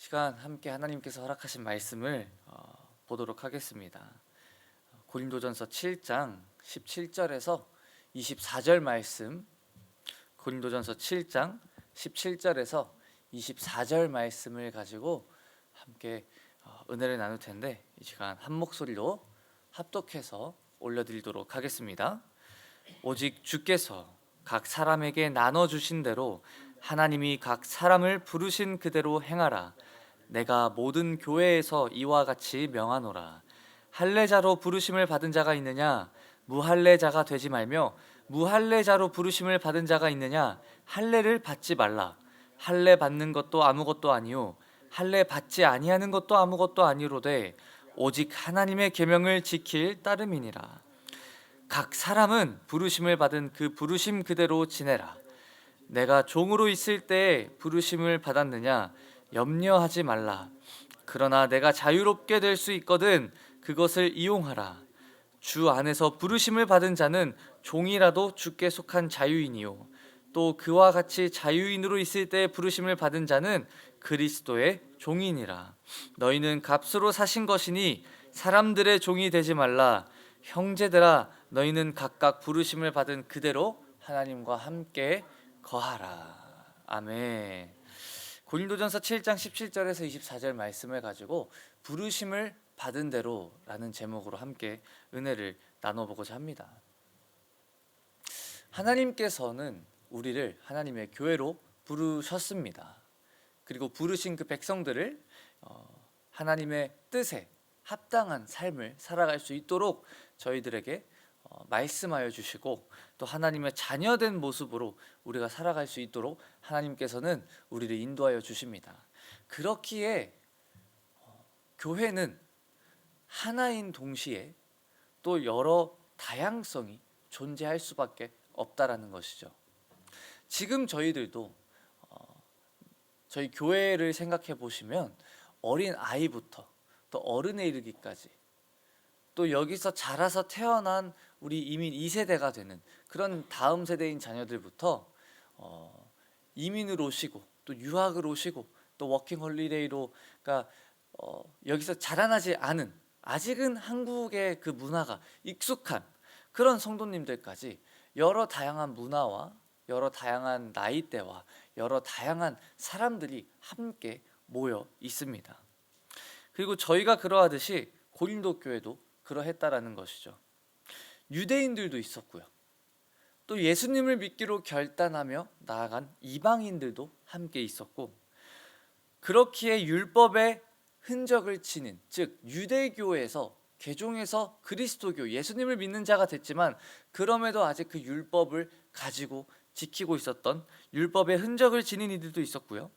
시간 함께 하나님께서 허락하신 말씀을 어, 보도록 하겠습니다. 고린도전서 7장 17절에서 24절 말씀 고린도전서 7장 17절에서 24절 말씀을 가지고 함께 어, 은혜를 나눌 텐데 이 시간 한 목소리로 합독해서 올려드리도록 하겠습니다. 오직 주께서 각 사람에게 나눠 주신 대로 하나님이 각 사람을 부르신 그대로 행하라. 내가 모든 교회에서 이와 같이 명하노라. 할례자로 부르심을 받은 자가 있느냐? 무할례자가 되지 말며 무할례자로 부르심을 받은 자가 있느냐? 할례를 받지 말라. 할례 받는 것도 아무것도 아니요 할례 받지 아니하는 것도 아무것도 아니로되 오직 하나님의 계명을 지킬 따름이니라. 각 사람은 부르심을 받은 그 부르심 그대로 지내라. 내가 종으로 있을 때 부르심을 받았느냐 염려하지 말라. 그러나 내가 자유롭게 될 수 있거든 그것을 이용하라. 주 안에서 부르심을 받은 자는 종이라도 주께 속한 자유인이요 또 그와 같이 자유인으로 있을 때 부르심을 받은 자는 그리스도의 종이니라. 너희는 값으로 사신 것이니 사람들의 종이 되지 말라. 형제들아 너희는 각각 부르심을 받은 그대로 하나님과 함께 거하라. 아멘. 고린도전서 7장 17절에서 24절 말씀을 가지고 부르심을 받은 대로라는 제목으로 함께 은혜를 나눠보고자 합니다. 하나님께서는 우리를 하나님의 교회로 부르셨습니다. 그리고 부르신 그 백성들을 어, 하나님의 뜻에 합당한 삶을 살아갈 수 있도록 저희들에게 어, 말씀하여 주시고 또 하나님의 자녀된 모습으로 우리가 살아갈 수 있도록 하나님께서는 우리를 인도하여 주십니다. 그렇기에 어, 교회는 하나인 동시에 또 여러 다양성이 존재할 수밖에 없다라는 것이죠. 지금 저희들도 어, 저희 교회를 생각해 보시면 어린 아이부터 또 어른에 이르기까지 또 여기서 자라서 태어난 우리 이민 2세대가 되는 그런 다음 세대인 자녀들부터 어, 이민을 오시고 또 유학을 오시고 또 워킹 홀리데이로 그러니까 어, 여기서 자라나지 않은 아직은 한국의 그 문화가 익숙한 그런 성도님들까지 여러 다양한 문화와 여러 다양한 나이대와 여러 다양한 사람들이 함께 모여 있습니다. 그리고 저희가 그러하듯이 고린도 교회도 그러했다라는 것이죠. 유대인들도 있었고요. 또 예수님을 믿기로 결단하며 나아간 이방인들도 함께 있었고 그렇기에 율법의 흔적을 치는 즉 유대교에서 개종해서 그리스도교 예수님을 믿는 자가 됐지만 그럼에도 아직 그 율법을 가지고 지키고 있었던 율법의 흔적을 지닌 이들도 있었고요.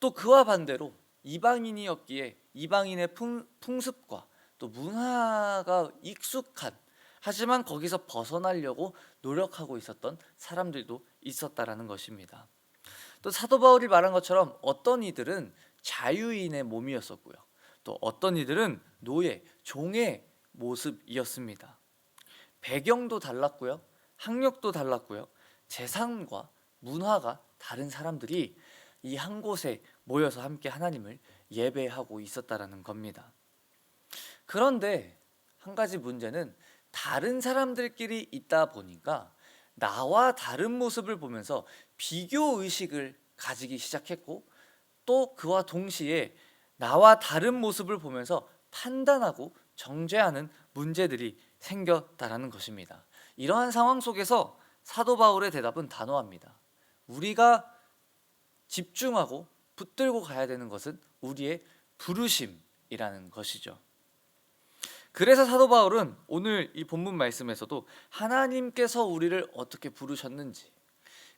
또 그와 반대로 이방인이었기에 이방인의 풍, 풍습과 또 문화가 익숙한 하지만 거기서 벗어나려고 노력하고 있었던 사람들도 있었다라는 것입니다. 또 사도 바울이 말한 것처럼 어떤 이들은 자유인의 몸이었었고요. 또 어떤 이들은 노예, 종의 모습이었습니다. 배경도 달랐고요. 학력도 달랐고요. 재산과 문화가 다른 사람들이 이 한 곳에 모여서 함께 하나님을 예배하고 있었다라는 겁니다. 그런데 한 가지 문제는 다른 사람들끼리 있다 보니까 나와 다른 모습을 보면서 비교 의식을 가지기 시작했고 또 그와 동시에 나와 다른 모습을 보면서 판단하고 정죄하는 문제들이 생겼다라는 것입니다. 이러한 상황 속에서 사도 바울의 대답은 단호합니다. 우리가 집중하고 붙들고 가야 되는 것은 우리의 부르심이라는 것이죠. 그래서 사도 바울은 오늘 이 본문 말씀에서도 하나님께서 우리를 어떻게 부르셨는지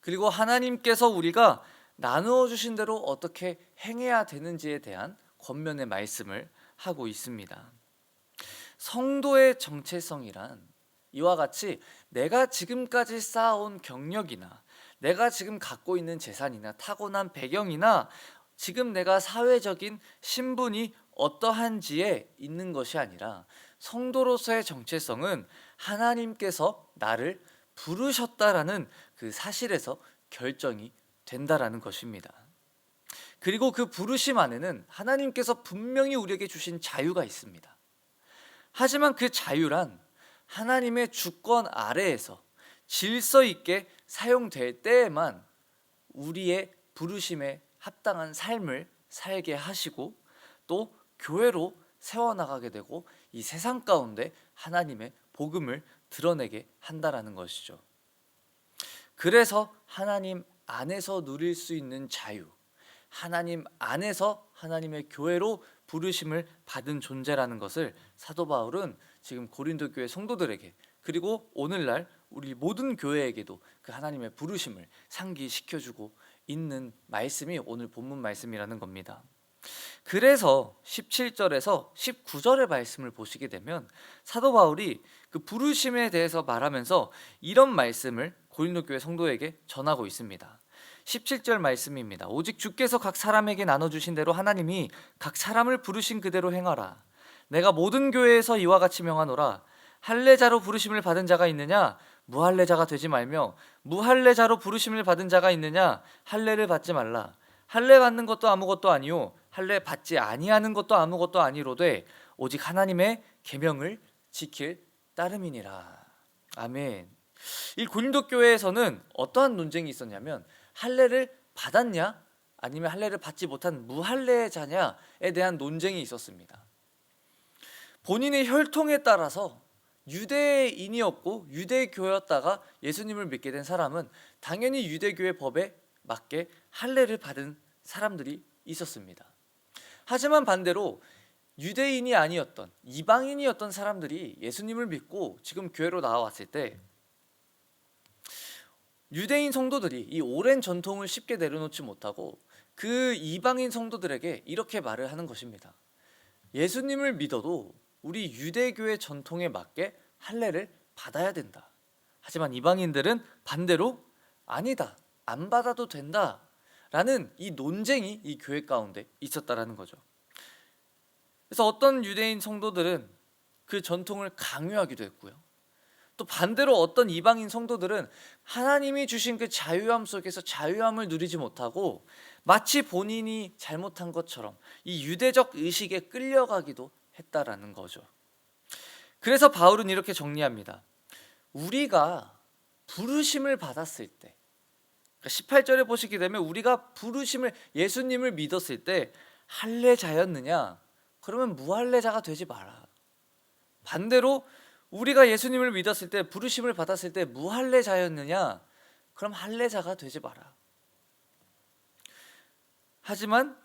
그리고 하나님께서 우리가 나누어 주신 대로 어떻게 행해야 되는지에 대한 권면의 말씀을 하고 있습니다. 성도의 정체성이란 이와 같이 내가 지금까지 쌓아온 경력이나 내가 지금 갖고 있는 재산이나 타고난 배경이나 지금 내가 사회적인 신분이 어떠한지에 있는 것이 아니라 성도로서의 정체성은 하나님께서 나를 부르셨다라는 그 사실에서 결정이 된다라는 것입니다. 그리고 그 부르심 안에는 하나님께서 분명히 우리에게 주신 자유가 있습니다. 하지만 그 자유란 하나님의 주권 아래에서 질서 있게 사용될 때에만 우리의 부르심에 합당한 삶을 살게 하시고 또 교회로 세워나가게 되고 이 세상 가운데 하나님의 복음을 드러내게 한다라는 것이죠. 그래서 하나님 안에서 누릴 수 있는 자유, 하나님 안에서 하나님의 교회로 부르심을 받은 존재라는 것을 사도 바울은 지금 고린도 교회 성도들에게 그리고 오늘날 우리 모든 교회에게도 그 하나님의 부르심을 상기시켜 주고 있는 말씀이 오늘 본문 말씀이라는 겁니다. 그래서 17절에서 19절의 말씀을 보시게 되면 사도 바울이 그 부르심에 대해서 말하면서 이런 말씀을 고린도 교회 성도에게 전하고 있습니다. 17절 말씀입니다. 오직 주께서 각 사람에게 나눠 주신 대로 하나님이 각 사람을 부르신 그대로 행하라. 내가 모든 교회에서 이와 같이 명하노라. 할례자로 부르심을 받은 자가 있느냐? 무할례자가 되지 말며 무할례자로 부르심을 받은 자가 있느냐? 할례를 받지 말라. 할례 받는 것도 아무것도 아니요 할례 받지 아니하는 것도 아무것도 아니로되 오직 하나님의 계명을 지킬 따름이니라. 아멘. 이 고린도 교회에서는 어떠한 논쟁이 있었냐면 할례를 받았냐 아니면 할례를 받지 못한 무할례자냐에 대한 논쟁이 있었습니다. 본인의 혈통에 따라서 유대인이었고 유대교였다가 예수님을 믿게 된 사람은 당연히 유대교의 법에 맞게 할례를 받은 사람들이 있었습니다. 하지만 반대로 유대인이 아니었던 이방인이었던 사람들이 예수님을 믿고 지금 교회로 나와왔을 때 유대인 성도들이 이 오랜 전통을 쉽게 내려놓지 못하고 그 이방인 성도들에게 이렇게 말을 하는 것입니다. 예수님을 믿어도 우리 유대교의 전통에 맞게 할례를 받아야 된다. 하지만 이방인들은 반대로 아니다. 안 받아도 된다. 라는 이 논쟁이 이 교회 가운데 있었다라는 거죠. 그래서 어떤 유대인 성도들은 그 전통을 강요하기도 했고요. 또 반대로 어떤 이방인 성도들은 하나님이 주신 그 자유함 속에서 자유함을 누리지 못하고 마치 본인이 잘못한 것처럼 이 유대적 의식에 끌려가기도 했다라는 거죠. 그래서 바울은 이렇게 정리합니다. 우리가 부르심을 받았을 때 18절에 그러니까 보시게 되면 우리가 부르심을 예수님을 믿었을 때 할례자였느냐? 그러면 무할례자가 되지 마라. 반대로 우리가 예수님을 믿었을 때 부르심을 받았을 때 무할례자였느냐? 그럼 할례자가 되지 마라. 하지만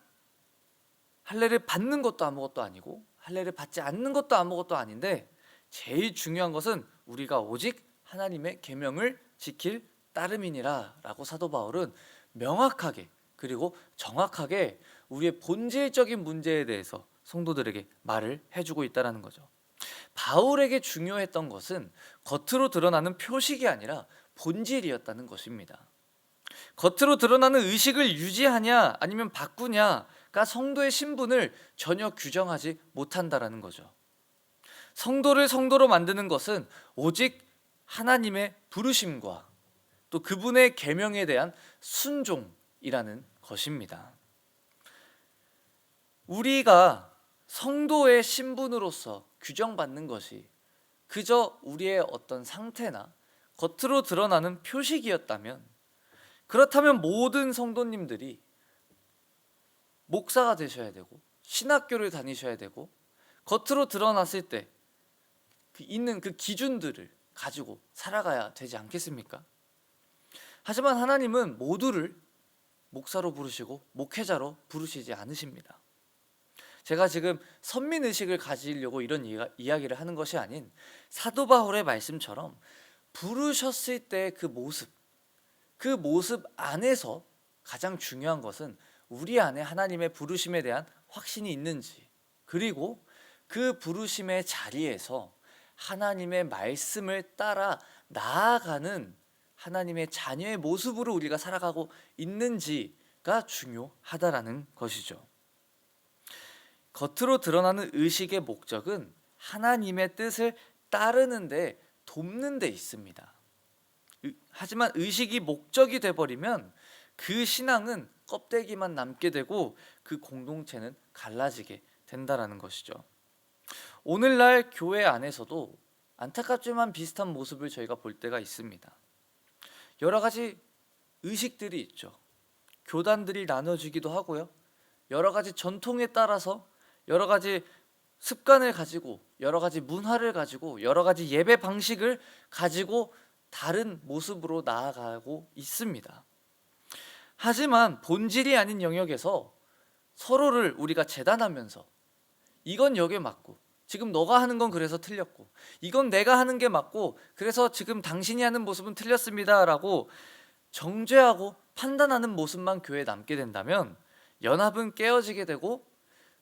할례를 받는 것도 아무것도 아니고 할례를 받지 않는 것도 아무것도 아닌데 제일 중요한 것은 우리가 오직 하나님의 계명을 지킬 따름이니라라고 사도 바울은 명확하게 그리고 정확하게 우리의 본질적인 문제에 대해서 성도들에게 말을 해주고 있다라는 거죠. 바울에게 중요했던 것은 겉으로 드러나는 표식이 아니라 본질이었다는 것입니다. 겉으로 드러나는 의식을 유지하냐 아니면 바꾸냐가 성도의 신분을 전혀 규정하지 못한다라는 거죠. 성도를 성도로 만드는 것은 오직 하나님의 부르심과 또 그분의 계명에 대한 순종이라는 것입니다. 우리가 성도의 신분으로서 규정받는 것이 그저 우리의 어떤 상태나 겉으로 드러나는 표식이었다면 그렇다면 모든 성도님들이 목사가 되셔야 되고 신학교를 다니셔야 되고 겉으로 드러났을 때그 있는 그 기준들을 가지고 살아가야 되지 않겠습니까? 하지만 하나님은 모두를 목사로 부르시고 목회자로 부르시지 않으십니다. 제가 지금 선민 의식을 가지려고 이런 이야기를 하는 것이 아닌 사도 바울의 말씀처럼 부르셨을 때 그 모습, 그 모습 안에서 가장 중요한 것은 우리 안에 하나님의 부르심에 대한 확신이 있는지, 그리고 그 부르심의 자리에서 하나님의 말씀을 따라 나아가는 하나님의 자녀의 모습으로 우리가 살아가고 있는지가 중요하다라는 것이죠. 겉으로 드러나는 의식의 목적은 하나님의 뜻을 따르는데 돕는 데 있습니다. 하지만 의식이 목적이 돼 버리면 그 신앙은 껍데기만 남게 되고 그 공동체는 갈라지게 된다라는 것이죠. 오늘날 교회 안에서도 안타깝지만 비슷한 모습을 저희가 볼 때가 있습니다. 여러 가지 의식들이 있죠. 교단들이 나눠지기도 하고요. 여러 가지 전통에 따라서 여러 가지 습관을 가지고 여러 가지 문화를 가지고 여러 가지 예배 방식을 가지고 다른 모습으로 나아가고 있습니다. 하지만 본질이 아닌 영역에서 서로를 우리가 재단하면서 이건 여기에 맞고 지금 너가 하는 건 그래서 틀렸고 이건 내가 하는 게 맞고 그래서 지금 당신이 하는 모습은 틀렸습니다라고 정죄하고 판단하는 모습만 교회에 남게 된다면 연합은 깨어지게 되고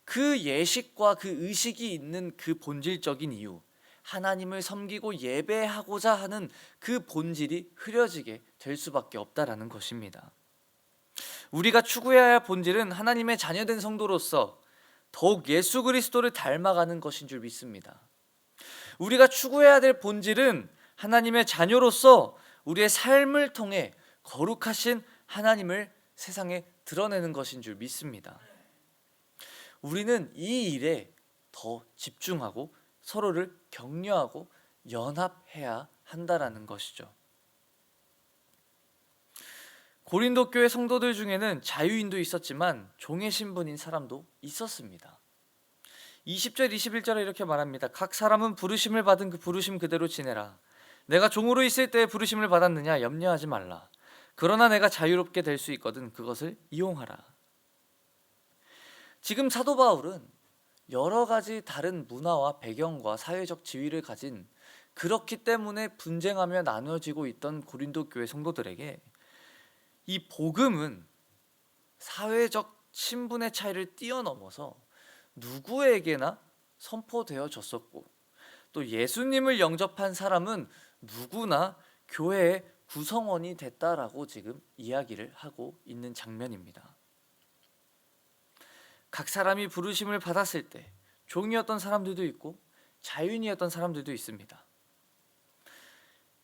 그 예식과 그 의식이 있는 그 본질적인 이유 하나님을 섬기고 예배하고자 하는 그 본질이 흐려지게 될 수밖에 없다라는 것입니다. 우리가 추구해야 할 본질은 하나님의 자녀된 성도로서 더욱 예수 그리스도를 닮아가는 것인 줄 믿습니다. 우리가 추구해야 될 본질은 하나님의 자녀로서 우리의 삶을 통해 거룩하신 하나님을 세상에 드러내는 것인 줄 믿습니다. 우리는 이 일에 더 집중하고 서로를 격려하고 연합해야 한다라는 것이죠. 고린도 교회 성도들 중에는 자유인도 있었지만 종의 신분인 사람도 있었습니다. 20절 21절에 이렇게 말합니다. 각 사람은 부르심을 받은 그 부르심 그대로 지내라. 내가 종으로 있을 때 부르심을 받았느냐 염려하지 말라. 그러나 내가 자유롭게 될 수 있거든 그것을 이용하라. 지금 사도 바울은 여러 가지 다른 문화와 배경과 사회적 지위를 가진 그렇기 때문에 분쟁하며 나누어지고 있던 고린도 교회 성도들에게 이 복음은 사회적 신분의 차이를 뛰어넘어서 누구에게나 선포되어졌었고 또 예수님을 영접한 사람은 누구나 교회의 구성원이 됐다라고 지금 이야기를 하고 있는 장면입니다. 각 사람이 부르심을 받았을 때 종이었던 사람들도 있고 자유인이었던 사람들도 있습니다.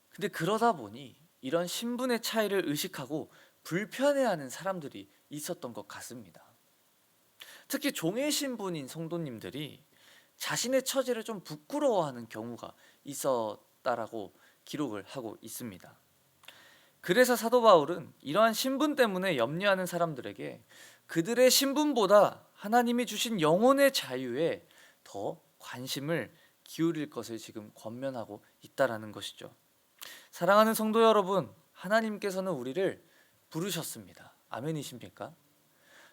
근데 그러다 보니 이런 신분의 차이를 의식하고 불편해하는 사람들이 있었던 것 같습니다. 특히 종의 신분인 성도님들이 자신의 처지를 좀 부끄러워하는 경우가 있었다라고 기록을 하고 있습니다. 그래서 사도 바울은 이러한 신분 때문에 염려하는 사람들에게 그들의 신분보다 하나님이 주신 영혼의 자유에 더 관심을 기울일 것을 지금 권면하고 있다라는 것이죠. 사랑하는 성도 여러분, 하나님께서는 우리를 부르셨습니다. 아멘이십니까?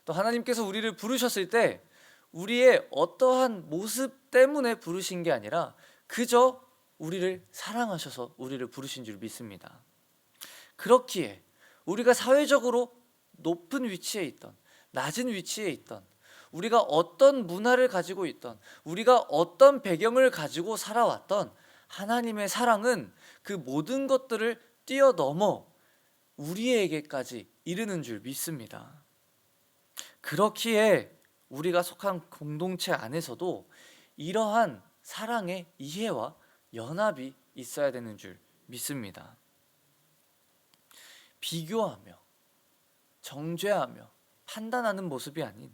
또 하나님께서 우리를 부르셨을 때 우리의 어떠한 모습 때문에 부르신 게 아니라 그저 우리를 사랑하셔서 우리를 부르신 줄 믿습니다. 그렇기에 우리가 사회적으로 높은 위치에 있던 낮은 위치에 있던 우리가 어떤 문화를 가지고 있던 우리가 어떤 배경을 가지고 살아왔던 하나님의 사랑은 그 모든 것들을 뛰어넘어 우리에게까지 이르는 줄 믿습니다. 그렇기에 우리가 속한 공동체 안에서도 이러한 사랑의 이해와 연합이 있어야 되는 줄 믿습니다. 비교하며 정죄하며 판단하는 모습이 아닌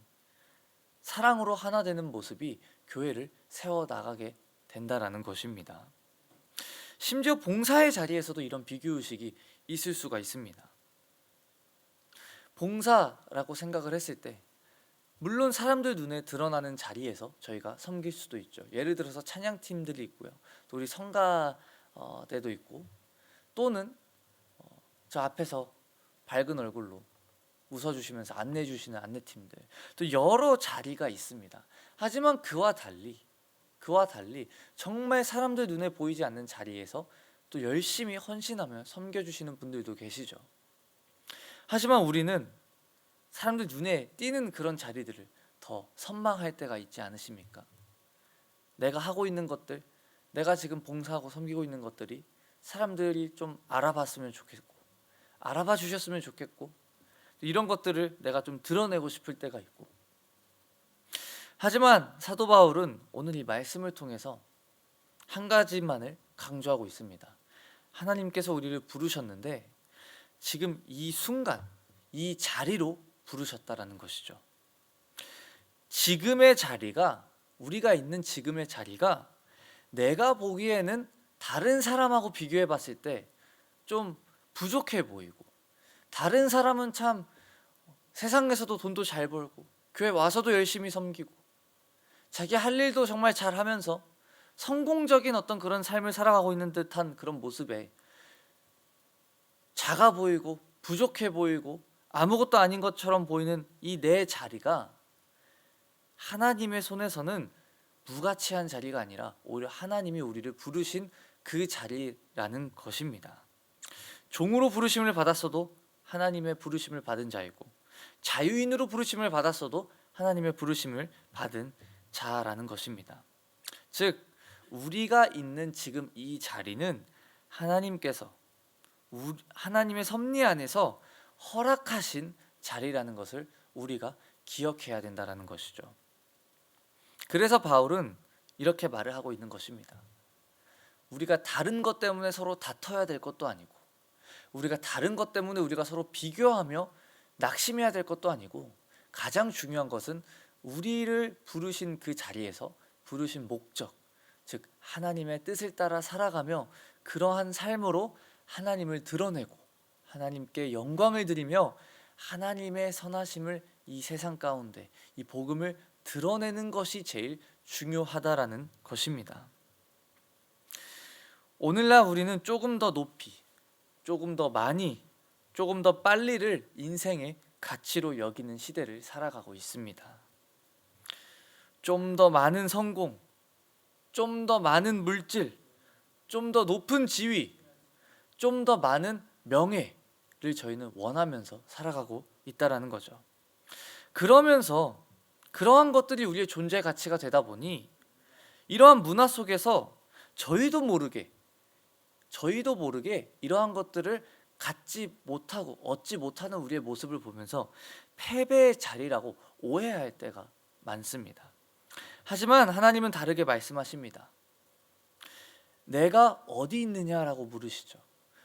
사랑으로 하나 되는 모습이 교회를 세워 나가게 된다라는 것입니다. 심지어 봉사의 자리에서도 이런 비교 의식이 있을 수가 있습니다. 봉사라고 생각을 했을 때 물론 사람들 눈에 드러나는 자리에서 저희가 섬길 수도 있죠. 예를 들어서 찬양팀들이 있고요. 또 우리 성가대도 있고 또는 어, 저 앞에서 밝은 얼굴로 웃어주시면서 안내주시는 안내팀들 또 여러 자리가 있습니다. 하지만 그와 달리 그와 달리 정말 사람들 눈에 보이지 않는 자리에서 또 열심히 헌신하며 섬겨주시는 분들도 계시죠. 하지만 우리는 사람들 눈에 띄는 그런 자리들을 더 선망할 때가 있지 않으십니까? 내가 하고 있는 것들, 내가 지금 봉사하고 섬기고 있는 것들이 사람들이 좀 알아봤으면 좋겠고, 알아봐 주셨으면 좋겠고, 이런 것들을 내가 좀 드러내고 싶을 때가 있고. 하지만 사도 바울은 오늘 이 말씀을 통해서 한 가지만을 강조하고 있습니다. 하나님께서 우리를 부르셨는데 지금 이 순간 이 자리로 부르셨다라는 것이죠. 지금의 자리가 우리가 있는 지금의 자리가 내가 보기에는 다른 사람하고 비교해 봤을 때 좀 부족해 보이고 다른 사람은 참 세상에서도 돈도 잘 벌고 교회 와서도 열심히 섬기고 자기 할 일도 정말 잘 하면서 성공적인 어떤 그런 삶을 살아가고 있는 듯한 그런 모습에 작아 보이고 부족해 보이고 아무것도 아닌 것처럼 보이는 이 내 자리가 하나님의 손에서는 무가치한 자리가 아니라 오히려 하나님이 우리를 부르신 그 자리라는 것입니다. 종으로 부르심을 받았어도 하나님의 부르심을 받은 자이고 자유인으로 부르심을 받았어도 하나님의 부르심을 받은 자라는 것입니다. 즉 우리가 있는 지금 이 자리는 하나님께서 우- 하나님의 섭리 안에서 허락하신 자리라는 것을 우리가 기억해야 된다라는 것이죠. 그래서 바울은 이렇게 말을 하고 있는 것입니다. 우리가 다른 것 때문에 서로 다퉈야 될 것도 아니고 우리가 다른 것 때문에 우리가 서로 비교하며 낙심해야 될 것도 아니고 가장 중요한 것은 우리를 부르신 그 자리에서 부르신 목적, 즉 하나님의 뜻을 따라 살아가며 그러한 삶으로 하나님을 드러내고 하나님께 영광을 드리며 하나님의 선하심을 이 세상 가운데 이 복음을 드러내는 것이 제일 중요하다라는 것입니다. 오늘날 우리는 조금 더 높이, 조금 더 많이, 조금 더 빨리를 인생의 가치로 여기는 시대를 살아가고 있습니다. 좀 더 많은 성공, 좀 더 많은 물질, 좀 더 높은 지위, 좀 더 많은 명예를 저희는 원하면서 살아가고 있다라는 거죠. 그러면서 그러한 것들이 우리의 존재 가치가 되다 보니 이러한 문화 속에서 저희도 모르게 저희도 모르게 이러한 것들을 갖지 못하고 얻지 못하는 우리의 모습을 보면서 패배의 자리라고 오해할 때가 많습니다. 하지만 하나님은 다르게 말씀하십니다. 내가 어디 있느냐라고 물으시죠.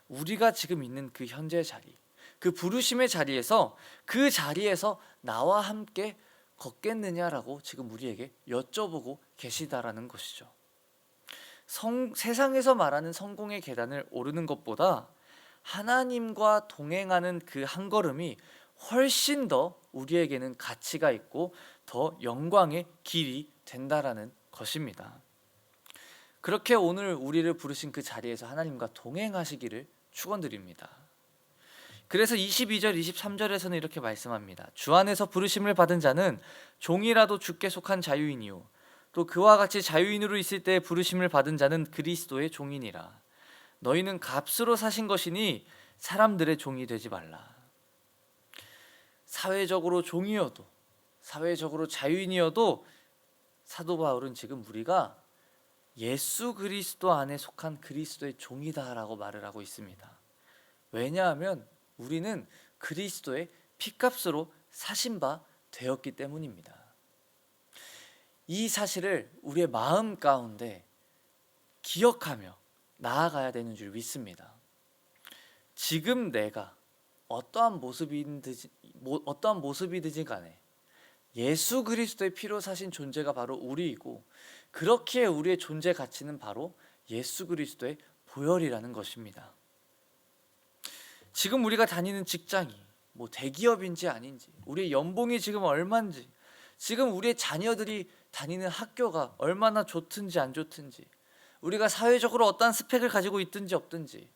우리가 지금 있는 그 현재 자리, 그 부르심의 자리에서 그 자리에서 나와 함께 걷겠느냐라고 지금 우리에게 여쭤보고 계시다라는 것이죠. 성, 세상에서 말하는 성공의 계단을 오르는 것보다 하나님과 동행하는 그 한 걸음이 훨씬 더 우리에게는 가치가 있고 더 영광의 길이 된다라는 것입니다. 그렇게 오늘 우리를 부르신 그 자리에서 하나님과 동행하시기를 축원드립니다. 그래서 22절, 23절에서는 이렇게 말씀합니다. 주 안에서 부르심을 받은 자는 종이라도 주께 속한 자유인이요 또 그와 같이 자유인으로 있을 때 부르심을 받은 자는 그리스도의 종이니라. 너희는 값으로 사신 것이니 사람들의 종이 되지 말라. 사회적으로 종이어도 사회적으로 자유인이어도 사도 바울은 지금 우리가 예수 그리스도 안에 속한 그리스도의 종이다라고 말을 하고 있습니다. 왜냐하면 우리는 그리스도의 피값으로 사신 바 되었기 때문입니다. 이 사실을 우리의 마음 가운데 기억하며 나아가야 되는 줄 믿습니다. 지금 내가 어떠한 모습이든지 뭐- 어떠한 모습이든지 간에 예수 그리스도의 피로 사신 존재가 바로 우리이고 그렇기에 우리의 존재 가치는 바로 예수 그리스도의 보혈이라는 것입니다. 지금 우리가 다니는 직장이 뭐 대기업인지 아닌지, 우리의 연봉이 지금 얼마인지, 지금 우리의 자녀들이 다니는 학교가 얼마나 좋든지 안 좋든지, 우리가 사회적으로 어떠한 스펙을 가지고 있든지 없든지,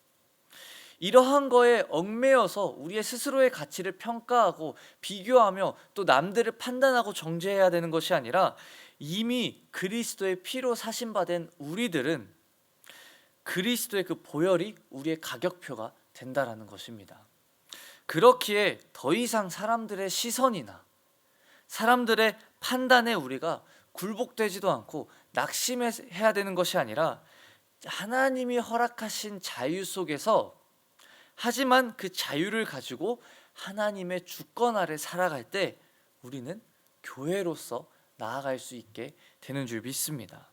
이러한 거에 얽매여서 우리의 스스로의 가치를 평가하고 비교하며 또 남들을 판단하고 정죄해야 되는 것이 아니라 이미 그리스도의 피로 사신받은 우리들은 그리스도의 그 보혈이 우리의 가격표가 된다라는 것입니다. 그렇기에 더 이상 사람들의 시선이나 사람들의 판단에 우리가 굴복되지도 않고 낙심해야 되는 것이 아니라 하나님이 허락하신 자유 속에서 하지만 그 자유를 가지고 하나님의 주권 아래 살아갈 때 우리는 교회로서 나아갈 수 있게 되는 줄 믿습니다.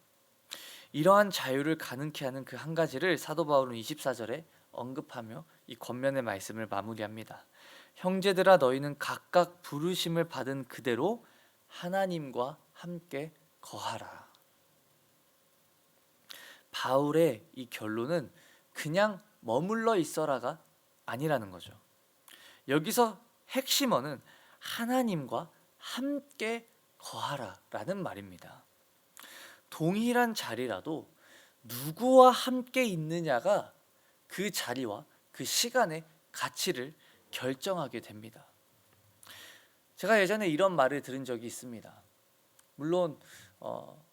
이러한 자유를 가능케 하는 그 한 가지를 사도 바울은 24절에 언급하며 이 권면의 말씀을 마무리합니다. 형제들아 너희는 각각 부르심을 받은 그대로 하나님과 함께 거하라. 바울의 이 결론은 그냥 머물러 있어라가 아니라는 거죠. 여기서 핵심어는 하나님과 함께 거하라라는 말입니다. 동일한 자리라도 누구와 함께 있느냐가 그 자리와 그 시간의 가치를 결정하게 됩니다. 제가 예전에 이런 말을 들은 적이 있습니다. 물론 어,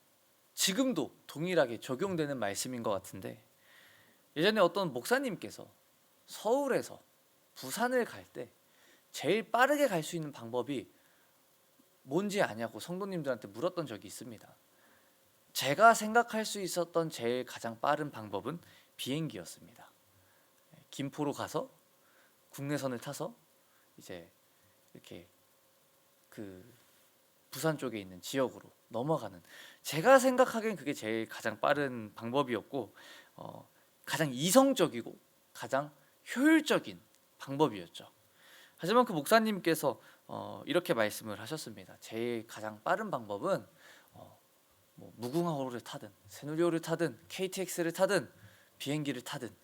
지금도 동일하게 적용되는 말씀인 것 같은데 예전에 어떤 목사님께서 서울에서 부산을 갈 때 제일 빠르게 갈 수 있는 방법이 뭔지 아냐고 성도님들한테 물었던 적이 있습니다. 제가 생각할 수 있었던 제일 가장 빠른 방법은 비행기였습니다. 김포로 가서 국내선을 타서 이제 이렇게 그 부산 쪽에 있는 지역으로 넘어가는 제가 생각하기엔 그게 제일 가장 빠른 방법이었고 어, 가장 이성적이고 가장 효율적인 방법이었죠. 하지만 그 목사님께서 어, 이렇게 말씀을 하셨습니다. 제일 가장 빠른 방법은 어, 뭐 무궁화호를 타든 새누리호를 타든 KTX를 타든 비행기를 타든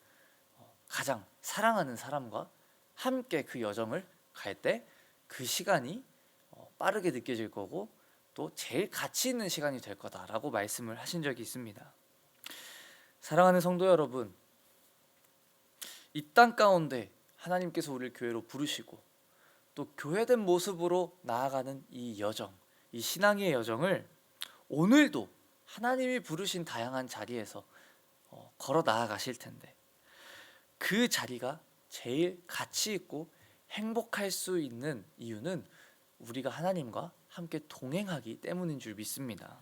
어, 가장 사랑하는 사람과 함께 그 여정을 갈 때 그 시간이 어, 빠르게 느껴질 거고 또 제일 가치 있는 시간이 될 거다라고 말씀을 하신 적이 있습니다. 사랑하는 성도 여러분, 이 땅 가운데 하나님께서 우리를 교회로 부르시고 또 교회된 모습으로 나아가는 이 여정, 이 신앙의 여정을 오늘도 하나님이 부르신 다양한 자리에서 어, 걸어 나아가실 텐데 그 자리가 제일 가치 있고 행복할 수 있는 이유는 우리가 하나님과 함께 동행하기 때문인 줄 믿습니다.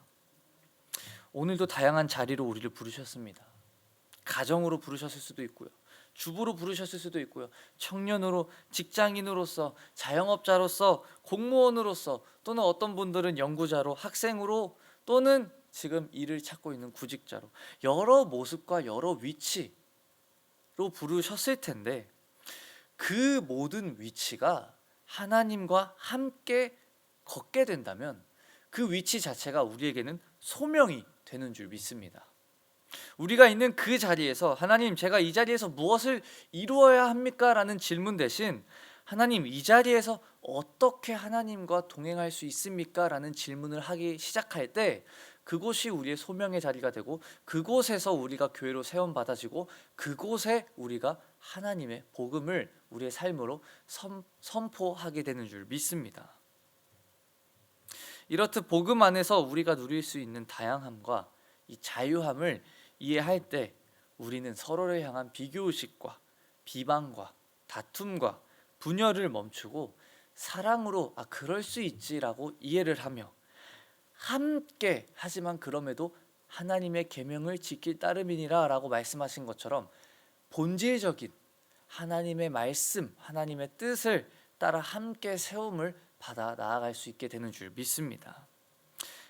오늘도 다양한 자리로 우리를 부르셨습니다. 가정으로 부르셨을 수도 있고요. 주부로 부르셨을 수도 있고요. 청년으로, 직장인으로서, 자영업자로서, 공무원으로서, 또는 어떤 분들은 연구자로, 학생으로, 또는 지금 일을 찾고 있는 구직자로 여러 모습과 여러 위치로 부르셨을 텐데 그 모든 위치가 하나님과 함께 걷게 된다면 그 위치 자체가 우리에게는 소명이 되는 줄 믿습니다. 우리가 있는 그 자리에서 하나님 제가 이 자리에서 무엇을 이루어야 합니까? 라는 질문 대신 하나님 이 자리에서 어떻게 하나님과 동행할 수 있습니까? 라는 질문을 하기 시작할 때 그곳이 우리의 소명의 자리가 되고 그곳에서 우리가 교회로 세움 받아지고 그곳에 우리가 하나님의 복음을 우리의 삶으로 선, 선포하게 되는 줄 믿습니다. 이렇듯 복음 안에서 우리가 누릴 수 있는 다양함과 이 자유함을 이해할 때 우리는 서로를 향한 비교 의식과 비방과 다툼과 분열을 멈추고 사랑으로 아 그럴 수 있지라고 이해를 하며 함께 하지만 그럼에도 하나님의 계명을 지킬 따름이니라라고 말씀하신 것처럼 본질적인 하나님의 말씀, 하나님의 뜻을 따라 함께 세움을 받아 나아갈 수 있게 되는 줄 믿습니다.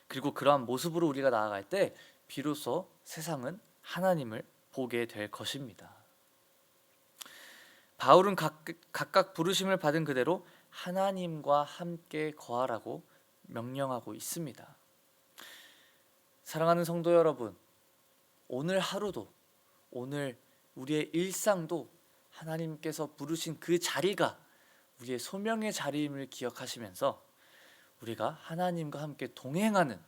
그리고 그러한 모습으로 우리가 나아갈 때 비로소 세상은 하나님을 보게 될 것입니다. 바울은 각, 각각 부르심을 받은 그대로 하나님과 함께 거하라고 명령하고 있습니다. 사랑하는 성도 여러분, 오늘 하루도 오늘 우리의 일상도 하나님께서 부르신 그 자리가 우리의 소명의 자리임을 기억하시면서 우리가 하나님과 함께 동행하는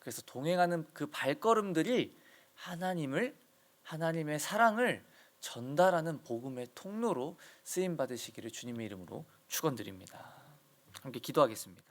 그래서 동행하는 그 발걸음들이 하나님을 하나님의 사랑을 전달하는 복음의 통로로 쓰임 받으시기를 주님의 이름으로 축원드립니다. 함께 기도하겠습니다.